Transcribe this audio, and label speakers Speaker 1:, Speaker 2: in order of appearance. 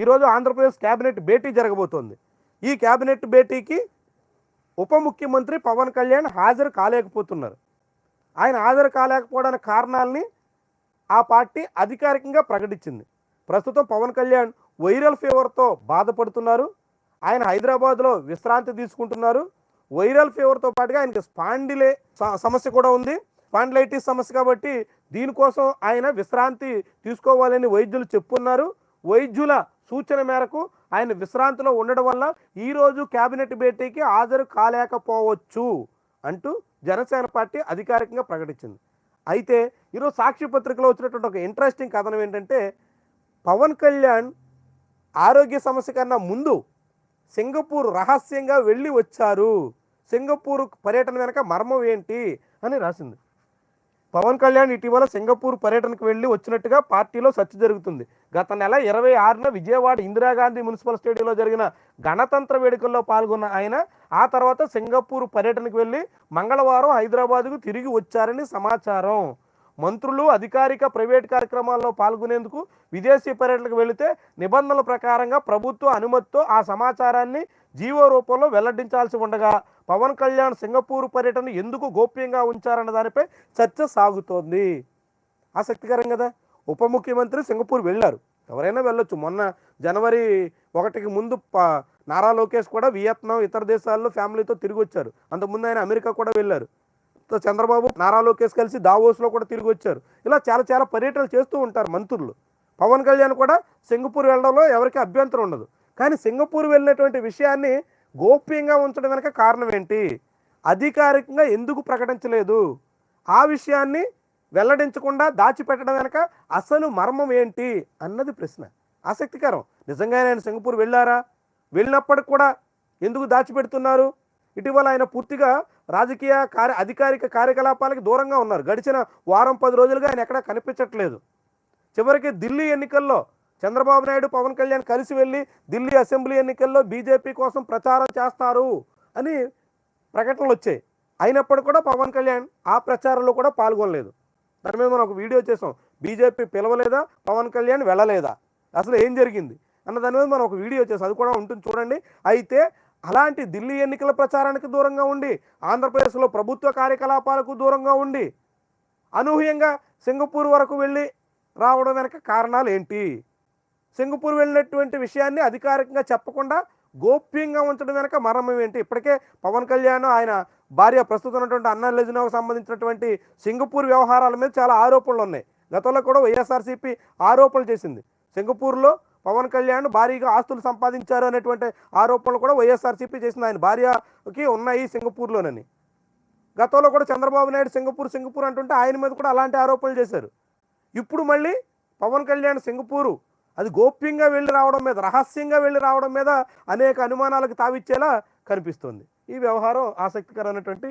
Speaker 1: ఈరోజు ఆంధ్రప్రదేశ్ కేబినెట్ భేటీ జరగబోతోంది. ఈ కేబినెట్ భేటీకి ఉప ముఖ్యమంత్రి పవన్ కళ్యాణ్ హాజరు కాలేకపోతున్నారు. ఆయన హాజరు కాలేకపోవడానికి కారణాలని ఆ పార్టీ అధికారికంగా ప్రకటించింది. ప్రస్తుతం పవన్ కళ్యాణ్ వైరల్ ఫీవర్తో బాధపడుతున్నారు. ఆయన హైదరాబాద్లో విశ్రాంతి తీసుకుంటున్నారు. వైరల్ ఫీవర్తో పాటుగా ఆయనకి స్పాండిలే సమస్య కూడా ఉంది. స్పాండిలైటిస్ సమస్య కాబట్టి దీనికోసం ఆయన విశ్రాంతి తీసుకోవాలని వైద్యులు చెప్పున్నారు. వైద్యుల సూచన మేరకు ఆయన విశ్రాంతిలో ఉండడం వల్ల ఈరోజు కేబినెట్ భేటీకి హాజరు కాలేకపోవచ్చు అంటూ జనసేన పార్టీ అధికారికంగా ప్రకటించింది. అయితే ఈరోజు సాక్షి పత్రికలో వచ్చినటువంటి ఒక ఇంట్రెస్టింగ్ కథనం ఏంటంటే పవన్ కళ్యాణ్ ఆరోగ్య సమస్య కన్నా ముందు సింగపూర్ రహస్యంగా వెళ్ళి వచ్చారు. సింగపూర్ పర్యటన వెనక మర్మం ఏంటి అని రాసింది. పవన్ కళ్యాణ్ ఇటీవల సింగపూర్ పర్యటనకు వెళ్ళి వచ్చినట్టుగా పార్టీలో చర్చ జరుగుతుంది. గత నెల ఇరవై ఆరున విజయవాడ ఇందిరాగాంధీ మున్సిపల్ స్టేడియంలో జరిగిన గణతంత్ర వేడుకల్లో పాల్గొన్న ఆయన ఆ తర్వాత సింగపూర్ పర్యటనకు వెళ్ళి మంగళవారం హైదరాబాద్కు తిరిగి వచ్చారని సమాచారం. మంత్రులు అధికారిక ప్రైవేట్ కార్యక్రమాల్లో పాల్గొనేందుకు విదేశీ పర్యటనకు వెళితే నిబంధనల ప్రకారంగా ప్రభుత్వ అనుమతితో ఆ సమాచారాన్ని జీవో రూపంలో వెల్లడించాల్సి ఉండగా పవన్ కళ్యాణ్ సింగపూర్ పర్యటన ఎందుకు గోప్యంగా ఉంచారన్న దానిపై చర్చ సాగుతోంది. ఆసక్తికరం కదా? ఉప ముఖ్యమంత్రి సింగపూర్ వెళ్ళారు. ఎవరైనా వెళ్ళొచ్చు. మొన్న జనవరి ఒకటికి ముందు ప- నారా లోకేష్ కూడా వియత్నాం ఇతర దేశాల్లో ఫ్యామిలీతో తిరిగి వచ్చారు. అంతకుముందు ఆయన అమెరికా కూడా వెళ్ళారు. చంద్రబాబు నారా లోకేష్ కలిసి దావోస్లో కూడా తిరిగి వచ్చారు. ఇలా చాలా చాలా పర్యటనలు చేస్తూ ఉంటారు మంత్రులు. పవన్ కళ్యాణ్ కూడా సింగపూర్ వెళ్ళడంలో ఎవరికి అభ్యంతరం ఉండదు. కానీ సింగపూర్ వెళ్ళినటువంటి విషయాన్ని గోప్యంగా ఉంచడం వెనక కారణం ఏంటి? అధికారికంగా ఎందుకు ప్రకటించలేదు? ఆ విషయాన్ని వెల్లడించకుండా దాచిపెట్టడం వెనక అసలు మర్మం ఏంటి? అన్నది ప్రశ్న. ఆసక్తికరం. నిజంగానే ఆయన సింగపూర్ వెళ్ళారా? వెళ్ళినప్పటికి కూడా ఎందుకు దాచిపెడుతున్నారు? ఇటీవల ఆయన పూర్తిగా రాజకీయ కార్య అధికారిక కార్యకలాపాలకు దూరంగా ఉన్నారు. గడిచిన వారం పది రోజులుగా ఆయన ఎక్కడా కనిపించట్లేదు. చివరికి ఢిల్లీ ఎన్నికల్లో చంద్రబాబు నాయుడు పవన్ కళ్యాణ్ కలిసి వెళ్ళి ఢిల్లీ అసెంబ్లీ ఎన్నికల్లో బీజేపీ కోసం ప్రచారం చేస్తారు అని ప్రకటనలు వచ్చాయి. అయినప్పుడు కూడా పవన్ కళ్యాణ్ ఆ ప్రచారంలో కూడా పాల్గొనలేదు. దాని మీద మనం ఒక వీడియో చేసాం బీజేపీ పిలవలేదా? పవన్ కళ్యాణ్ వెళ్ళలేదా? అసలు ఏం జరిగింది? అన్న దాని మీద మనం ఒక వీడియో చేసాం అది కూడా ఉంటుంది చూడండి. అయితే అలాంటి ఢిల్లీ ఎన్నికల ప్రచారానికి దూరంగా ఉండి ఆంధ్రప్రదేశ్లో ప్రభుత్వ కార్యకలాపాలకు దూరంగా ఉండి అనూహ్యంగా సింగపూర్ వరకు వెళ్ళి రావడం వెనక కారణాలు ఏంటి? సింగపూర్ వెళ్ళినటువంటి విషయాన్ని అధికారికంగా చెప్పకుండా గోప్యంగా ఉంచడం వెనక మరణం ఏంటి? ఇప్పటికే పవన్ కళ్యాణ్ ఆయన భార్య ప్రస్తుతం ఉన్నటువంటి అన్న లెజినోకు సంబంధించినటువంటి సింగపూర్ వ్యవహారాల మీద చాలా ఆరోపణలు ఉన్నాయి. గతంలో కూడా వైఎస్ఆర్సీపీ ఆరోపణలు చేసింది. సింగపూర్లో పవన్ కళ్యాణ్ భారీగా ఆస్తులు సంపాదించారు అనేటువంటి ఆరోపణలు కూడా వైఎస్ఆర్సీపీ చేసింది. ఆయన భార్యకి ఉన్నాయి సింగపూర్లోనని. గతంలో కూడా చంద్రబాబు నాయుడు సింగపూర్ సింగపూర్ అంటుంటే ఆయన మీద కూడా అలాంటి ఆరోపణలు చేశారు. ఇప్పుడు మళ్ళీ పవన్ కళ్యాణ్ సింగపూరు అది గోప్యంగా వెళ్ళి రావడం మీద రహస్యంగా వెళ్ళి రావడం మీద అనేక అనుమానాలకు తావిచ్చేలా కనిపిస్తుంది. ఈ వ్యవహారం ఆసక్తికరమైనటువంటి